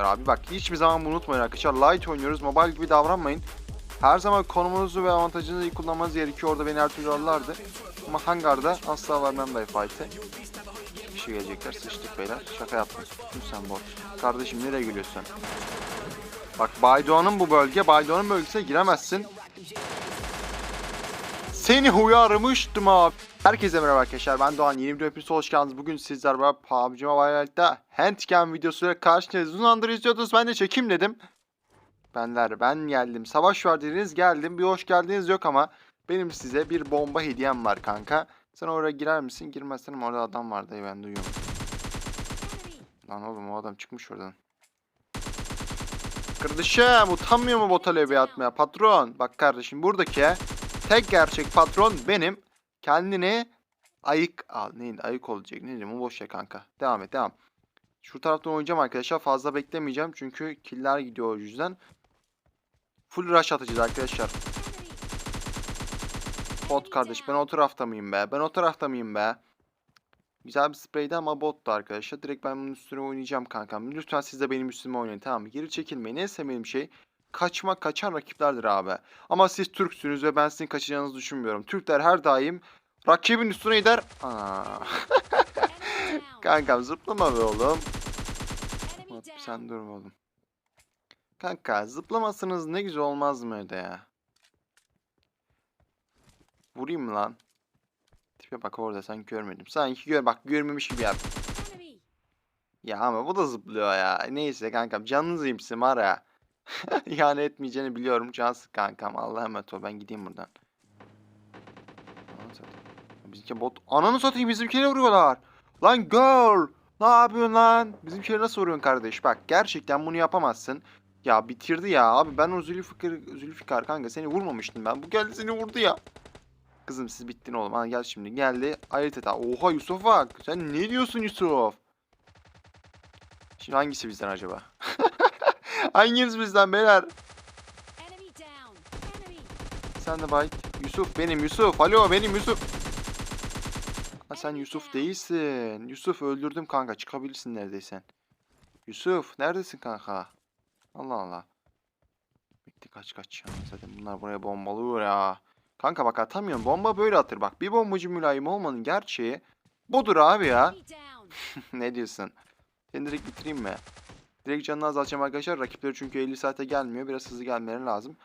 geliyor abi. Bak hiçbir zaman bunu unutmayın arkadaşlar. Light oynuyoruz. Mobile gibi davranmayın. Her zaman konumunuzu ve avantajınızı iyi kullanmanız gerekiyor. Orada beni her türlü alırlardı. Ama hangarda asla vermem dayı fight'e. Kişi gelecekler. Sıçtık beyler. Şaka yaptım. Dur sen bot. Kardeşim nereye gülüyorsun? Bak Baydoğan'ın bu bölge. Baydoğan'ın bölgesine giremezsin. Seni uyarmıştım abi. Herkese merhaba arkadaşlar. Ben Doğan. Yeni bir hepiniz hoş geldiniz. Bugün sizler beraber PUBG Mobile'da handcam videosuyla karşınızdayız. Uzun zamandır izliyordunuz. Ben de çekeyim dedim. Benler ben geldim. Savaş var dediniz geldim. Bir hoş geldiniz yok ama benim size bir bomba hediyem var kanka. Sen oraya girer misin? Girmezsen orada adam var dayı ben duyuyorum. Lan oğlum o adam çıkmış oradan. Kardeşim utanmıyor mu bota levi atmaya patron? Bak kardeşim buradaki tek gerçek patron benim. Kendini ayık al. Neydi ayık olacak. Ne diyeyim o boş ya kanka. Devam et devam. Şu taraftan oynayacağım arkadaşlar. Fazla beklemeyeceğim. Çünkü killer gidiyor o yüzden. Full rush atacağız arkadaşlar. Bot kardeş ben o tarafta mıyım be? Ben o tarafta mıyım be? Güzel bir spreydi ama bottu arkadaşlar. Direkt ben bunun üstüne oynayacağım kankam. Lütfen siz de benim üstüme oynayın tamam? Geri çekilmeyin. En sevmediğim şey kaçma kaçan rakiplerdir abi. Ama siz Türksünüz ve ben sizin kaçacağınızı düşünmüyorum. Türkler her daim rakibin üstüne gider. Aa. Kankam zıplama be oğlum. Hop, sen dur oğlum. Kanka zıplamasanız ne güzel olmaz mı öyle ya? Vurayım lan? Tipe bak orada sen görmedim. Sanki gör bak görmemiş gibi yap. Ya ama bu da zıplıyor ya. Neyse kankam canınız iyimsin var ya. İhane etmeyeceğini biliyorum. Cansın kankam. Allah'a emanet ol. Ben gideyim buradan. Bizimki bot. Ananı satayım bizimkileri vuruyorlar. Lan girl. Ne yapıyorsun lan? Bizimkileri nasıl vuruyorsun kardeş? Bak gerçekten bunu yapamazsın. Ya bitirdi ya. Abi ben o Zülfikar, Zülfikar kanka seni vurmamıştım ben. Bu geldi seni vurdu ya. Kızım siz bittin oğlum. Ha, gel şimdi geldi. Ayırt et. ha. Oha Yusuf bak. Sen ne diyorsun Yusuf? Şimdi hangisi bizden acaba? Hanginiz bizden beyler? Sen de bay. Yusuf benim Yusuf. Alo benim Yusuf. Ha sen Yusuf değilsin. Yusuf öldürdüm kanka. Çıkabilirsin neredeysen. Yusuf neredesin kanka? Allah Allah. Bekle kaç kaç ya. Zaten bunlar buraya bombalıyor ya. Kanka bak atamıyorum. Bomba böyle atır bak. Bir bombacı mülayim olmanın gerçeği budur abi ya. ne diyorsun? Seni direkt bitireyim mi? Direkt canını azaltacağım arkadaşlar. Rakipleri çünkü 50 saate gelmiyor. Biraz hızlı gelmeleri lazım.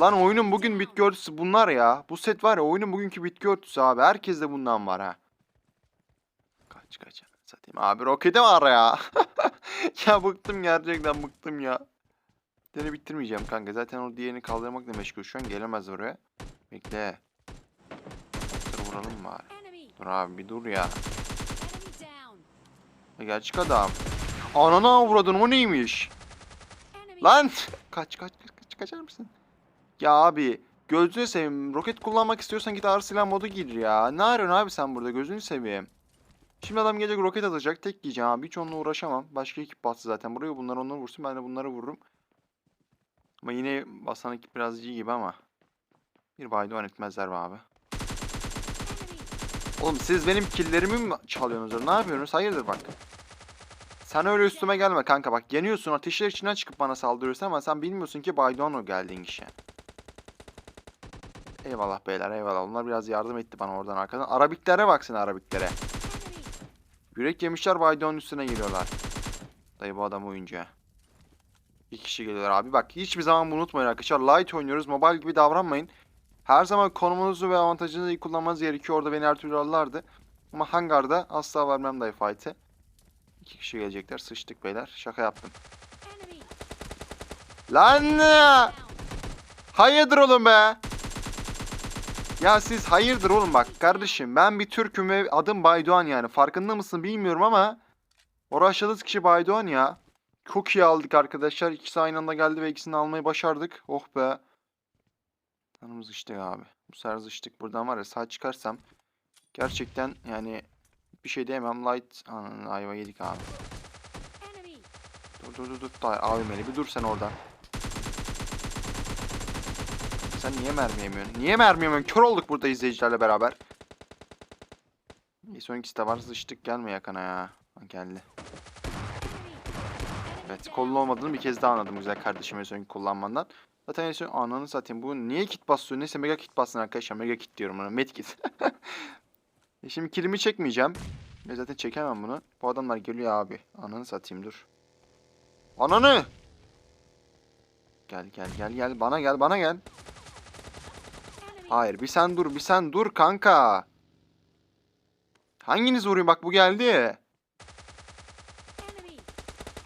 Lan oyunun bugün bitki örtüsü bunlar ya. Bu set var ya oyunun bugünkü bitki örtüsü abi. Herkes de bundan var ha. Kaç kaç satayım abi roketi var ya. ya bıktım gerçekten bıktım ya. Seni bitirmeyeceğim kanka. Zaten o diğerini kaldırmakla meşgul. Şu an gelemez oraya. Bekle. Dur vuralım bari. Dur abi bir dur ya. Ya Gerçek adam. Anana avradın o neymiş? Lan! Kaç kaç kaç kaç kaçar mısın? Ya abi gözünü seveyim. Roket kullanmak istiyorsan git ağır silah modu gir ya. Ne arıyorsun abi sen burada gözünü seveyim. Şimdi adam gelecek roket atacak. Tek yiyeceğim abi. Hiç onunla uğraşamam. Başka ekip bastı zaten. Buraya bunlar onları vursun. Ben de bunları vururum. Ama yine basan ekip biraz iyi gibi ama. Bir baydoğan etmezler be abi. Oğlum siz benim killerimi mi çalıyorsunuz? Ne yapıyorsunuz? Hayırdır bak. Sen öyle üstüme gelme kanka bak yeniyorsun ateşler içinden çıkıp bana saldırıyorsun ama sen bilmiyorsun ki Baydon o geldiğin kişi. Eyvallah beyler eyvallah onlar biraz yardım etti bana oradan arkadan. Arabiklere baksın Arabiklere. Yürek yemişler Baydon'un üstüne geliyorlar. Dayı bu adam oyuncu. İki kişi geliyorlar abi bak hiçbir zaman bunu unutmayın arkadaşlar. Light oynuyoruz mobile gibi davranmayın. Her zaman konumunuzu ve avantajınızı iyi kullanmanız gerekiyor. Orada beni her türlü alırlardı. Ama hangarda asla vermem dayı fight'e. İki kişi gelecekler. Sıçtık beyler. Şaka yaptım. Lan! Hayırdır oğlum be? Ya siz hayırdır oğlum bak kardeşim. Ben bir Türk'üm ve adım Baydoğan yani. Farkında mısın bilmiyorum ama uğraştığınız kişi Baydoğan ya. Çok iyi aldık arkadaşlar. İkisi aynı anda geldi ve ikisini almayı başardık. Oh be. Canımız sıçtık abi. Bu sefer sıçtık. Buradan var ya sağ çıkarsam gerçekten yani bir şey diyemem. Light Ananı ayva yedik abi. Dur dur dur dur. AVM'li bir dur sen orada. Sen niye mermi yemiyorsun? Niye mermi yemiyorsun? Kör olduk burada izleyicilerle beraber. Bir son ikisi de var. Sıçtık gelme yakana ya. Geldi. Evet kolun olmadığını bir kez daha anladım güzel kardeşim en sonki kullanmandan. Zaten en son ananı satayım. Bu niye kit basıyor? Neyse mega kit bassın arkadaşlar. Mega kit diyorum ona. Med kit. E Şimdi kilimi çekmeyeceğim. Ve zaten çekemem bunu. Bu adamlar geliyor abi. Ananı satayım dur. Ananı! Gel gel gel gel. Bana gel bana gel. Hayır bir sen dur bir sen dur kanka. Hanginiz vurayım bak bu geldi.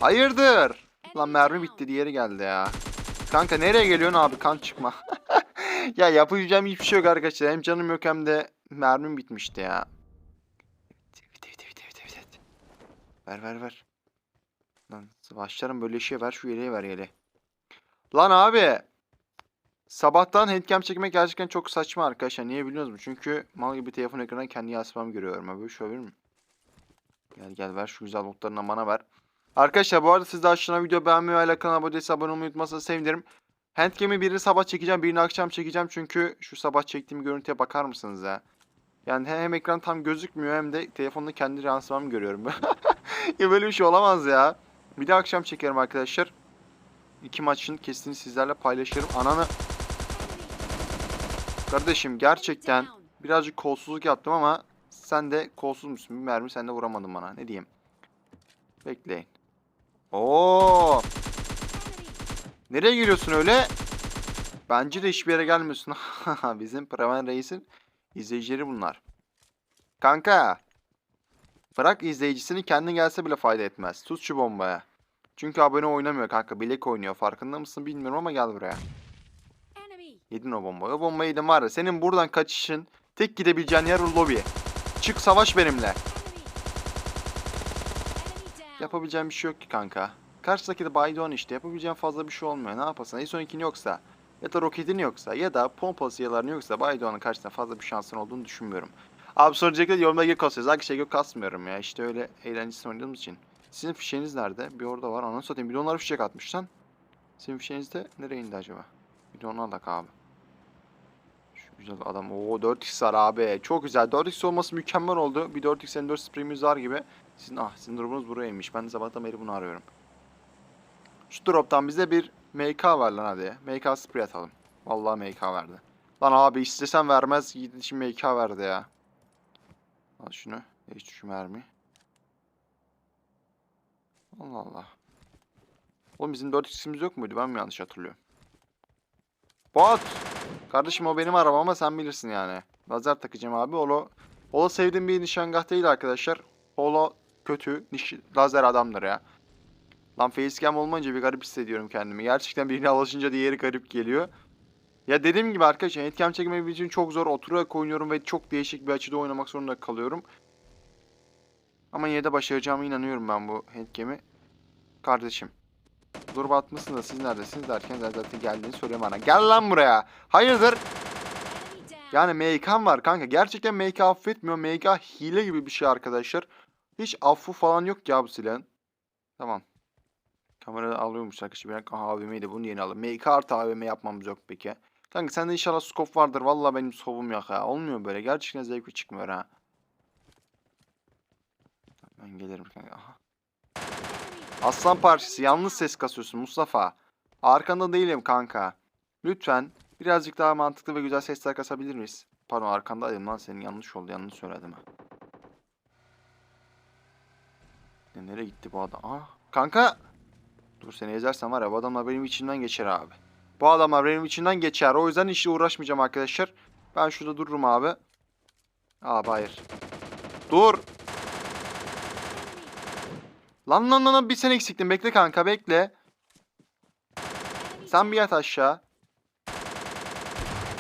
Hayırdır? Lan mermi bitti diğeri geldi ya. Kanka nereye geliyorsun abi kan çıkma. ya yapacağım hiçbir şey yok arkadaşlar. Hem canım yok hem de mermim bitmişti ya. Evet, evet, evet, evet, evet. Ver ver ver. Lan başlarım böyle işe ver şu yeleği ver yeleği. Lan abi. Sabahtan handcam çekmek gerçekten çok saçma arkadaşlar. Niye biliyor musunuz? Çünkü mal gibi telefon ekranından kendi yansımamı görüyorum. Böyle şey olabilir mi? Gel gel ver şu güzel notlarını bana ver. Arkadaşlar bu arada siz de aşağıdan video beğenmeyi ve kanala abone değilse abone olmayı unutmazsanız sevinirim. Handcam'i birini sabah çekeceğim, birini akşam çekeceğim çünkü şu sabah çektiğim görüntüye bakar mısınız ya? Yani hem ekran tam gözükmüyor hem de telefonda kendi yansımamı görüyorum. ya böyle bir şey olamaz ya. Bir de akşam çekerim arkadaşlar. İki maçın kesitini sizlerle paylaşırım. Ananı kardeşim gerçekten birazcık kolsuzluk yaptım ama sen de kolsuz musun? Bir mermi sen de vuramadın bana. Ne diyeyim? Bekleyin. Oo! Nereye giriyorsun öyle? Bence de hiçbir yere gelmiyorsun. Bizim Preven Reis'in izleyicileri bunlar. Kanka. Bırak izleyicisini kendi gelse bile fayda etmez. Tut şu bombaya. Çünkü abone oynamıyor kanka. Bilek oynuyor. Farkında mısın bilmiyorum ama gel buraya. Yedin o bombayı. O bombayı yedin var ya. Senin buradan kaçışın tek gidebileceğin yer lobi. Çık savaş benimle. Yapabileceğim bir şey yok ki kanka. Karşıdaki de Baydon işte. Yapabileceğim fazla bir şey olmuyor. Ne yapasın? En son yoksa ya da roketin yoksa ya da pompalı silahların yoksa Baydon'un karşısında fazla bir şansın olduğunu düşünmüyorum. Abi soracaklar yorumda gök kasıyoruz. Arkadaşlar gök kasmıyorum ya. İşte öyle eğlencesini oynadığımız için. Sizin fişeğiniz nerede? Bir orada var. Ananı satayım. Bir de onlar fişek atmış lan. Sizin fişeğiniz de nereye indi acaba? Bir de onu alak abi. Şu güzel adam. Oo 4x var abi. Çok güzel. 4x olması mükemmel oldu. Bir 4x M4 spreyimiz var gibi. Sizin ah sizin durumunuz buraya inmiş. Ben de sabahtan beri bunu arıyorum. Şu drop'tan bize bir MK ver lan hadi. MK sprey atalım. Vallahi MK verdi. Lan abi istesem vermez. Gidin şimdi MK verdi ya. Al şunu. Hiç şu mermi. Allah Allah. Oğlum bizim 4x'imiz yok muydu? Ben mi yanlış hatırlıyorum? Bot! Kardeşim o benim arabam ama sen bilirsin yani. Lazer takacağım abi. Olo, Olo sevdiğim bir nişangah değil arkadaşlar. Olo kötü. Niş, lazer adamdır ya. Lan facecam olmayınca bir garip hissediyorum kendimi. Gerçekten birine alışınca diğeri garip geliyor. Ya dediğim gibi arkadaşlar handcam çekmek için çok zor. Oturarak oynuyorum ve çok değişik bir açıda oynamak zorunda kalıyorum. Ama yine de başaracağıma inanıyorum ben bu handcam'i. Kardeşim. Dur batmışsın da siz neredesiniz derken zaten geldiğini söyle bana. Gel lan buraya. Hayırdır? Yani MK'm var kanka. Gerçekten MK affetmiyor. MK hile gibi bir şey arkadaşlar. Hiç affı falan yok ya bu silahın. Tamam. Kamerada alıyormuş arkadaşlar. Bir dakika AVM'yi bunu yeni alın. MK artı AVM yapmamız yok peki. Kanka sende inşallah scope vardır. Vallahi benim scope'um yok ya. Olmuyor böyle. Gerçekten zevkli çıkmıyor ha. Ben gelirim kanka. Aha. Aslan parçası. Yalnız ses kasıyorsun Mustafa. Arkanda değilim kanka. Lütfen birazcık daha mantıklı ve güzel sesler kasabilir miyiz? Pardon arkandaydım lan senin yanlış oldu. Yanlış söyledim ha. Nereye gitti bu adam? Aa, kanka. Dur seni ezersen var ya bu adamlar benim içimden geçer abi. Bu adamlar benim içimden geçer. O yüzden işle uğraşmayacağım arkadaşlar. Ben şurada dururum abi. Abi hayır. Dur. Lan lan lan bir sen eksiktin. Bekle kanka bekle. Sen bir yat aşağı.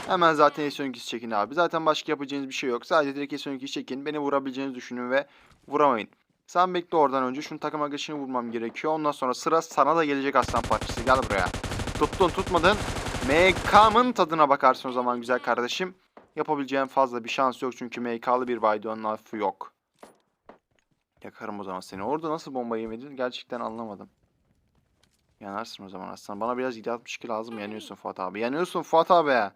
Hemen zaten S12'si çekin abi. Zaten başka yapacağınız bir şey yok. Sadece direkt S12'si çekin. Beni vurabileceğinizi düşünün ve vuramayın. Sen bekle oradan önce. Şunu takım arkadaşını vurmam gerekiyor. Ondan sonra sıra sana da gelecek aslan parçası. Gel buraya. Tuttun tutmadın. MK'mın tadına bakarsın o zaman güzel kardeşim. Yapabileceğin fazla bir şans yok. Çünkü MK'lı bir Baydon'un affı yok. Yakarım o zaman seni. Orada nasıl bomba yemedin gerçekten anlamadım. Yanarsın o zaman aslan. Bana biraz 762 lazım. Yanıyorsun Fuat abi. Yanıyorsun Fuat abi.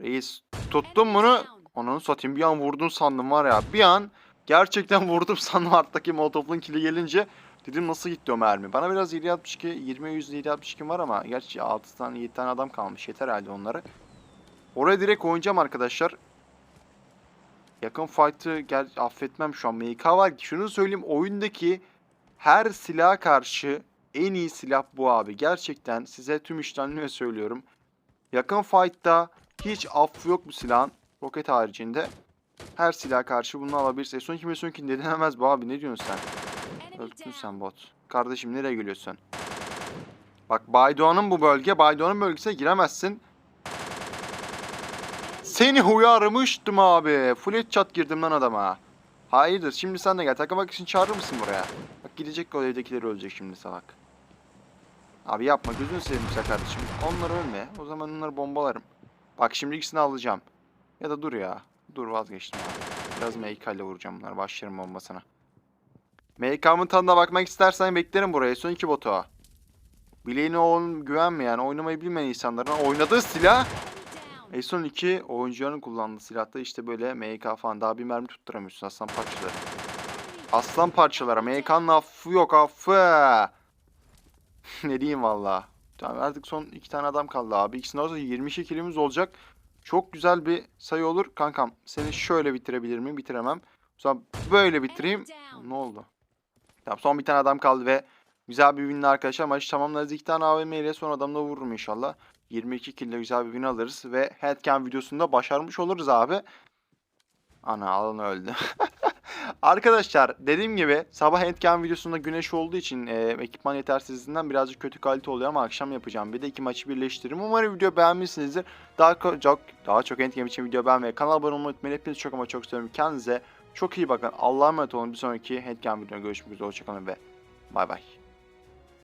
Reis tuttum bunu. Onu satayım bir an vurdun sandım var ya. Bir an gerçekten vurdum sandım arttaki molotofun kili gelince. Dedim nasıl gitti o mermi? Bana biraz 762, 20 100 762 var ama gerçi 6 tane 7 tane adam kalmış. Yeter herhalde onları. Oraya direkt oynayacağım arkadaşlar. Yakın fight'ı gel affetmem şu an. MK var şunu söyleyeyim oyundaki her silaha karşı en iyi silah bu abi. Gerçekten size tüm iştenliğe söylüyorum. Yakın fight'ta hiç affı yok bu silahın. Roket haricinde. Her silaha karşı bunu alabilirsin. Son 2 son 2 denemez bu abi. Ne diyorsun sen? Öldün sen bot. Kardeşim nereye geliyorsun? Bak Baydoğan'ın bu bölge. Baydoğan'ın bölgesine giremezsin. Seni uyarmıştım abi. Full headshot girdim lan adama. Hayırdır şimdi sen de gel. Takılmak için çağırır mısın buraya? Bak gidecek o evdekileri ölecek şimdi salak. Abi yapma gözünü seveyim güzel kardeşim. Onlar ölme. O zaman onları bombalarım. Bak şimdi ikisini alacağım. Ya da dur ya. Dur vazgeçtim abi. Biraz MK ile vuracağım bunları. Başlarım bombasına. MK'mın tadına bakmak istersen beklerim buraya. Son iki botu. Bileğine oğlum güvenmeyen, oynamayı bilmeyen insanların oynadığı silah Eson 2 oyuncuların kullandığı silahta işte böyle MK falan daha bir mermi tutturamıyorsun aslan parçaları. Aslan parçalara MK'nın affı yok affı. ne diyeyim valla. Tamam artık son iki tane adam kaldı abi. İkisinde olsa 22 kilimiz olacak. Çok güzel bir sayı olur. Kankam seni şöyle bitirebilir miyim? Bitiremem. Zaman böyle bitireyim. Ne oldu? Tamam son bir tane adam kaldı ve güzel bir winle arkadaşlar. Maçı tamamlarız. İki tane AVM ile son adamla vururum inşallah. 22 kill güzel bir win alırız ve headcam videosunda başarmış oluruz abi. Ana alan öldü. Arkadaşlar dediğim gibi sabah headcam videosunda güneş olduğu için e, ekipman yetersizliğinden birazcık kötü kalite oluyor ama akşam yapacağım. Bir de iki maçı birleştiririm. Umarım video beğenmişsinizdir. Daha çok daha çok headcam için video beğenmeyi, kanala abone olmayı unutmayın. Hepinizi çok ama çok seviyorum. Kendinize çok iyi bakın. Allah'a emanet olun. Bir sonraki headcam videoda görüşmek üzere. Hoşçakalın ve bay bay.